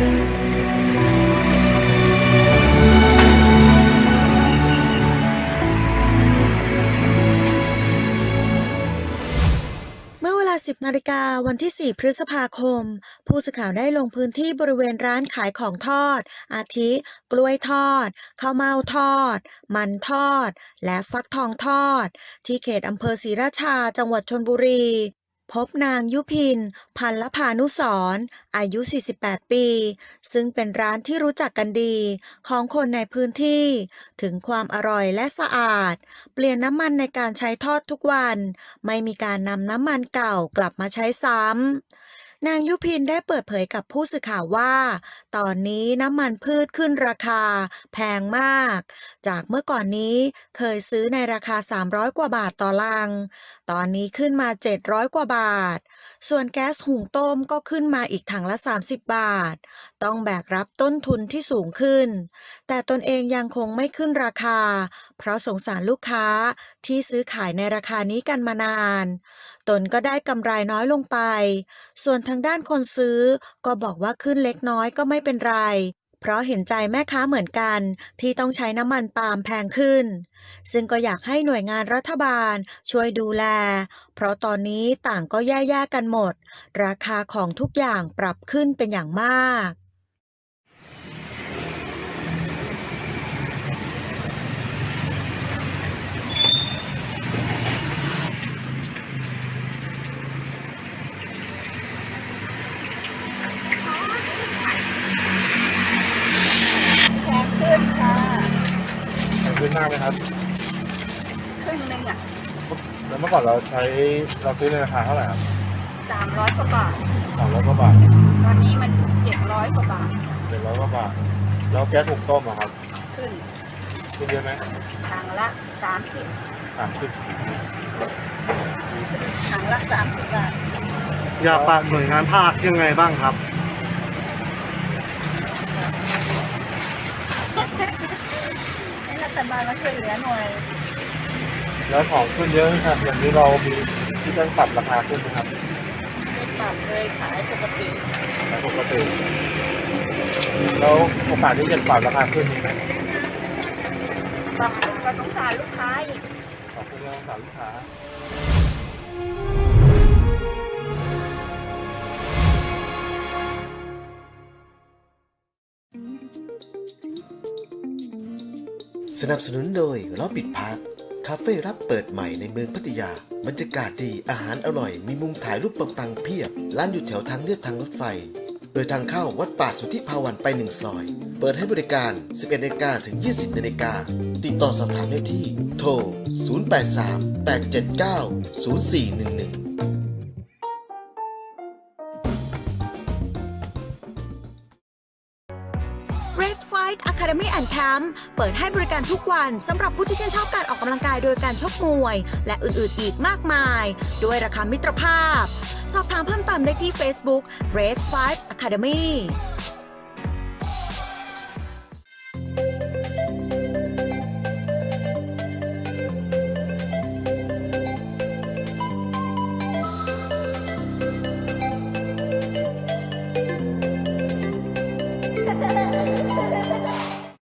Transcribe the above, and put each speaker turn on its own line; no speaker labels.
เมื่อเวลา 10 นาฬิกาวันที่ 4 พฤษภาคม ผู้สื่อข่าวได้ลงพื้นที่บริเวณร้านขายของทอด อาทิ กล้วยทอด ข้าวเม่าทอด มันทอด และฟักทองทอด ที่เขตอำเภอศรีราชา จังหวัดชนบุรี พบนางยุพิน พันละพานุสรณ์อายุ 48 ปี ซึ่งเป็นร้านที่รู้จักกันดีของคนในพื้นที่ ถึงความอร่อยและสะอาด เปลี่ยนน้ำมันในการใช้ทอดทุกวัน ไม่มีการนำน้ำมันเก่ากลับมาใช้ซ้ำ นางยุพินได้เปิดเผยกับผู้สื่อข่าวว่า ตอนนี้น้ำมันพืชขึ้นราคา แพงมาก จากเมื่อก่อนนี้เคยซื้อในราคา 300 กว่าบาทต่อลัง ตอนนี้ขึ้นมา 700 กว่าบาท ส่วนแก๊สหุงต้มก็ขึ้นมาอีกถังละ 30 บาท ต้องแบกรับต้นทุนที่สูงขึ้น แต่ตนเองยังคงไม่ขึ้นราคา เพราะสงสารลูกค้าที่ซื้อขายในราคานี้กันมานาน ตนก็ได้กำไรน้อยลงไป ส่วนทางด้านคนซื้อ ก็บอกว่าขึ้นเล็กน้อยก็ไม่เป็นไร เพราะเห็นใจแม่ค้าเหมือนกัน ที่ต้องใช้น้ำมันปาล์มแพงขึ้น ซึ่งก็อยากให้หน่วยงานรัฐบาลช่วยดูแล เพราะตอนนี้ต่างก็แย่ๆกันหมด ราคาของทุกอย่างปรับขึ้นเป็นอย่างมาก
แพงขึ้นมากไหมครับ
ครึ่งหนึงอะ
แล้วเมื่อก่อนเราใช้เราซื้อในราคาเท่าไหร่ครับ
สามร้อยกว่าบาท
สามร้อยกว่าบาท
ตอนนี้มันเจ็ดร้อยกว่าบาท
เจ็ดร้อยกว่าบาท แล้วแก๊สหุงต้มอะครับ
ขึ้น
ขึ้นเยอะไหม
ถังละสามสิบ
สามสิบ
ถังละสามสิบบาท
อยากฝากหน่วยงานภาคยังไงบ้างครับ
ให้รัฐบาล มาช่วยเหลือหน่อย
แล้วของขึ้นเยอะครับอย่างนี้เรามีที่จะปรับราคาขึ้นไหมครับ
ไม่ปรับเลยขายปกติ
ในปกติแล้วโอกาสที่จะปรับราคาขึ้นมีไหม
ปรับก็สงสารลูกค้าอีก
ขอบคุณเรื่องสารลูกค้า
สนับสนุนโดยล้อปิดพักคาเฟ่รับเปิดใหม่ในเมืองพัทยา บรรยากาศดีอาหารอร่อย มีมุมถ่ายรูปปังๆเพียบ ร้านอยู่แถวทางเลียบทางรถไฟ โดยทางเข้าวัดป่าสุทธิภาวันไปหนึ่งซอย เปิดให้บริการ 11นาฬิกาถึง 20นาฬิกาติดต่อสอบถามได้ที่ โทร 083 879 0411
Red Fight Academy and Camp เปิดให้บริการทุกวันสำหรับผู้ที่ชื่นชอบการออกกำลังกายโดยการชกมวย และอื่นๆอีกมากมาย ด้วยราคามิตรภาพ สอบถามเพิ่มเติมได้ที่ Facebook Red Fight Academy